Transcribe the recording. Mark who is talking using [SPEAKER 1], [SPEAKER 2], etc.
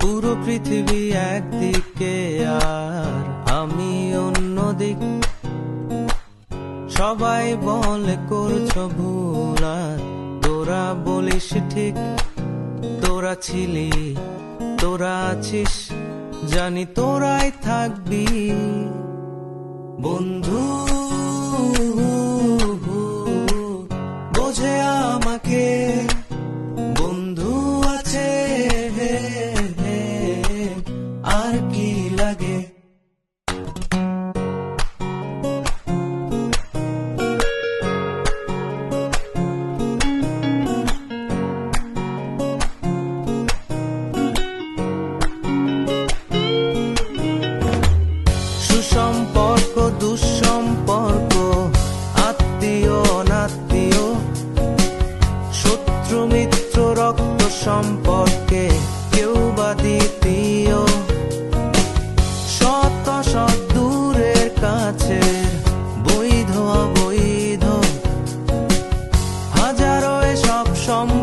[SPEAKER 1] পুরো পৃথিবী একদিকে সবাই বলে করছ ভুল তোরা বলিস ঠিক, তোরা ছিলি, তোরা আছিস, জানি তোরাই থাকবি। বন্ধু, বোঝে আমাকে, বন্ধু আছে আর কি লাগে? সম্পর্কে কেউ বা দ্বিতীয়। শত শত দূরের কাছে বৈধ অবৈধ। হাজারো এসব সম্পর্ক